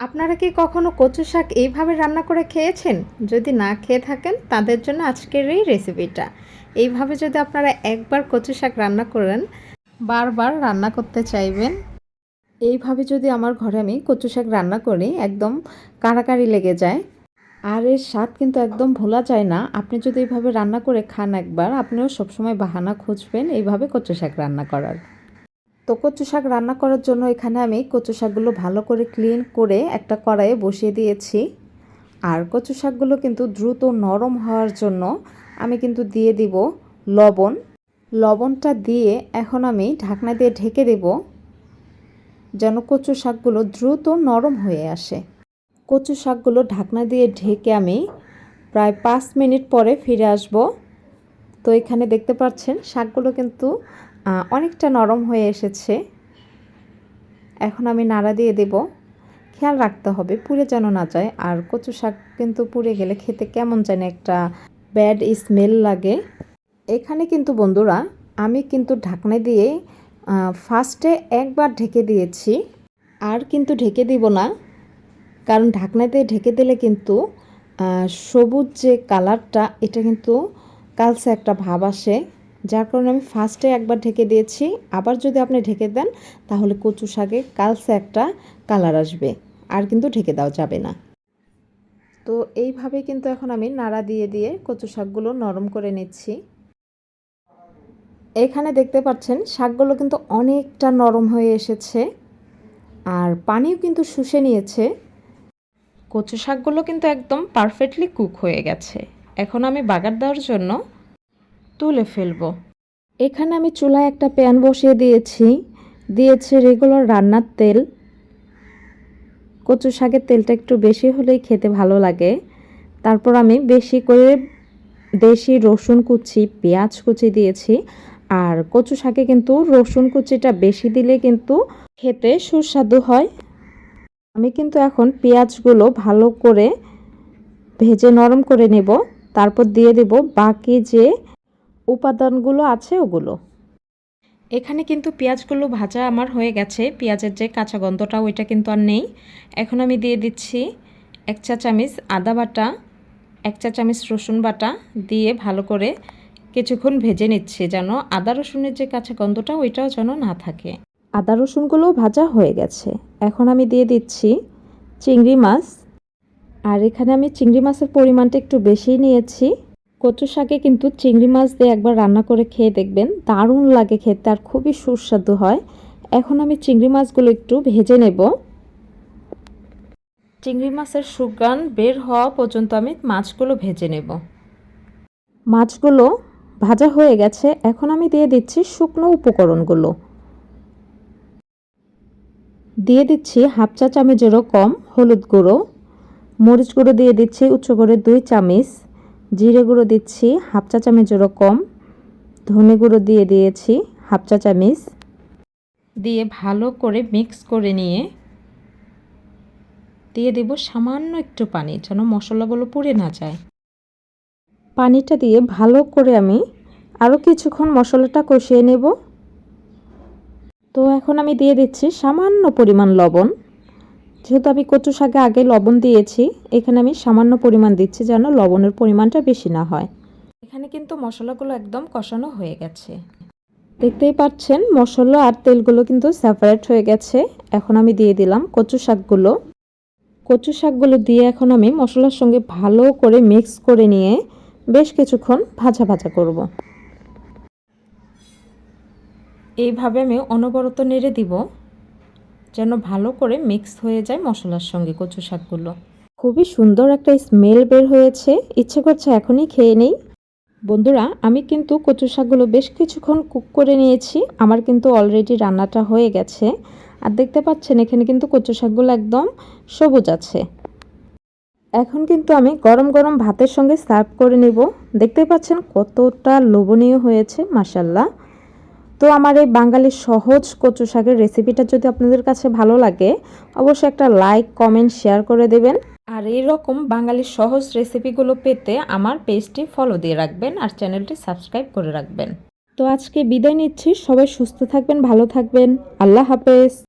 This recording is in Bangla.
আপনারা কি কখনো কচু শাক এইভাবে রান্না করে খেয়েছেন? যদি না খেয়ে থাকেন, তাদের জন্য আজকের এই রেসিপিটা এইভাবে যদি আপনারা একবার কচু শাক রান্না করেন, বারবার রান্না করতে চাইবেন, এইভাবে যদি আমার ঘরে আমি কচু শাক রান্না করি, একদম কাড়াকাড়ি লেগে যায়, আর এর স্বাদ কিন্তু একদম ভোলা যায় না, আপনি যদি এইভাবে রান্না করে খান একবার, আপনিও সবসময় বাহানা খুঁজবেন এইভাবে কচু শাক রান্না করার। তো কচু শাক রান্না করার জন্য এখানে আমি কচু শাকগুলো ভালো করে ক্লিন করে একটা কড়াইয়ে বসিয়ে দিয়েছি। আর কচু শাকগুলো কিন্তু দ্রুত নরম হওয়ার জন্য আমি কিন্তু দিয়ে দিব লবণ। লবণটা দিয়ে এখন আমি ঢাকনা দিয়ে ঢেকে দেব যেন কচু শাকগুলো দ্রুত নরম হয়ে আসে। কচু শাকগুলো ঢাকনা দিয়ে ঢেকে আমি প্রায় পাঁচ মিনিট পরে ফিরে আসব। তো এখানে দেখতে পাচ্ছেন, শাকগুলো কিন্তু অনেকটা নরম হয়ে এসেছে। এখন আমি নাড়া দিয়ে দেব। খেয়াল রাখতে হবে, পুড়ে যেন না যায়। আর কচু শাক কিন্তু পুড়ে গেলে খেতে কেমন যেন একটা ব্যাড স্মেল লাগে। এখানে কিন্তু বন্ধুরা, আমি কিন্তু ঢাকনা দিয়ে ফার্স্টে একবার ঢেকে দিয়েছি। আর কিন্তু ঢেকে দিব না। কারণ ঢাকনা দিয়ে ঢেকে দিলে কিন্তু সবুজ যে কালারটা, এটা কিন্তু কালসে একটা ভাব আসে। যার কারণে আমি ফার্স্টে একবার ঢেকে দিয়েছি। আবার যদি আপনি ঢেকে দেন, তাহলে কচু শাকে কালসে একটা কালার আসবে। আর কিন্তু ঢেকে দেওয়া যাবে না। তো এইভাবে কিন্তু এখন আমি নাড়া দিয়ে দিয়ে কচু শাকগুলো নরম করে নিচ্ছি। এখানে দেখতে পাচ্ছেন, শাকগুলো কিন্তু অনেকটা নরম হয়ে এসেছে। আর পানিও কিন্তু শুষে নিয়েছে। কচু শাকগুলো কিন্তু একদম পারফেক্টলি কুক হয়ে গেছে। এখন আমি বাগার দেওয়ার জন্য তুলে ফেলব। এখানে আমি চুলায় একটা প্যান বসিয়ে দিয়েছি। দিয়েছে রেগুলার রান্নার তেল। কচু শাকের তেলটা একটু বেশি হলেই খেতে ভালো লাগে। তারপর আমি বেশি করে দেশি রসুন কুচি, পেঁয়াজ কুচি দিয়েছি। আর কচু শাকে কিন্তু রসুন কুচিটা বেশি দিলে কিন্তু খেতে সুস্বাদু হয়। আমি কিন্তু এখন পেঁয়াজগুলো ভালো করে ভেজে নরম করে নেব। তারপর দিয়ে দেব বাকি যে উপাদানগুলো আছে ওগুলো। এখানে কিন্তু পেঁয়াজগুলো ভাজা আমার হয়ে গেছে। পেঁয়াজের যে কাঁচা গন্ধটা ওইটা কিন্তু আর নেই। এখন আমি দিয়ে দিচ্ছি এক চা চামচ আদা বাটা এক চা চামচ রসুন বাটা দিয়ে ভালো করে কিছুক্ষণ ভেজে নিচ্ছি যেন আদা রসুনের যে কাঁচা গন্ধটা ওইটাও যেন না থাকে। আদা রসুনগুলো ভাজা হয়ে গেছে। এখন আমি দিয়ে দিচ্ছি চিংড়ি মাছ। আর এখানে আমি চিংড়ি মাছের পরিমাণটা একটু বেশিই নিয়েছি। কচু শাকে কিন্তু চিংড়ি মাছ দিয়ে একবার রান্না করে খেয়ে দেখবেন। দারুণ লাগে খেতে আর খুবই সুস্বাদু হয়। এখন আমি চিংড়ি মাছগুলো একটু ভেজে নেব। চিংড়ি মাছের সুগান বের হওয়া পর্যন্ত আমি মাছগুলো ভেজে নেব। মাছগুলো ভাজা হয়ে গেছে। এখন আমি দিয়ে দিচ্ছি শুকনো উপকরণগুলো। দিয়ে দিচ্ছি হাফ চা চামচেরও কম হলুদ গুঁড়ো। মরিচ গুঁড়ো দিয়ে দিচ্ছি উচ্চ করে দুই চামচ। জিরে গুঁড়ো দিচ্ছি, হাফ চা চামচেরও কম। ধনে গুঁড়ো দিয়ে দিয়েছি, হাফ চা চামচ। দিয়ে ভালো করে মিক্স করে নিয়ে দিয়ে দেব সামান্য একটু পানি, যেন মশলাগুলো পুড়ে না যায়। পানিটা দিয়ে ভালো করে আমি আরও কিছুক্ষণ মশলাটা কষিয়ে নেব। তো এখন আমি দিয়ে দিচ্ছি সামান্য পরিমাণ লবণ। যেহেতু আমি কচু শাকে আগে লবণ দিয়েছি, এখানে আমি সামান্য পরিমাণ দিচ্ছি যেন লবণের পরিমাণটা বেশি না হয়। এখানে কিন্তু মশলাগুলো একদম কষানো হয়ে গেছে। দেখতেই পাচ্ছেন, মশলা আর তেলগুলো কিন্তু সেপারেট হয়ে গেছে। এখন আমি দিয়ে দিলাম কচু শাকগুলো। কচু শাকগুলো দিয়ে এখন আমি মশলার সঙ্গে ভালো করে মিক্স করে নিয়ে বেশ কিছুক্ষণ ভাজা ভাজা করব। এইভাবে আমি অনবরত নেড়ে দিব। যেন ভালো করে মিক্স হয়ে যায় মশলার সঙ্গে কচু শাকগুলো। খুবই সুন্দর একটা স্মেল বের হয়েছে। ইচ্ছে করছে এখনই খেয়ে নেই। বন্ধুরা, আমি কিন্তু কচু শাকগুলো বেশ কিছুক্ষণ কুক করে নিয়েছি। আমার কিন্তু অলরেডি রান্নাটা হয়ে গেছে। আর দেখতে পাচ্ছেন, এখানে কিন্তু কচু শাকগুলো একদম সবুজ আছে। এখন কিন্তু আমি গরম গরম ভাতের সঙ্গে সার্ভ করে নেব। দেখতে পাচ্ছেন কতটা লোভনীয় হয়েছে মাসাল্লাহ তো আমার এই বাঙালির সহজ কচু শাকের রেসিপিটা যদি আপনাদের কাছে ভালো লাগে, অবশ্যই একটা লাইক কমেন্ট শেয়ার করে দেবেন। আর এই রকম বাঙালির সহজ রেসিপিগুলো পেতে আমার পেজটি ফলো দিয়ে রাখবেন আর চ্যানেলটি সাবস্ক্রাইব করে রাখবেন। তো আজকে বিদায় নিচ্ছি, সবাই সুস্থ থাকবেন, ভালো থাকবেন। আল্লাহ হাফেজ।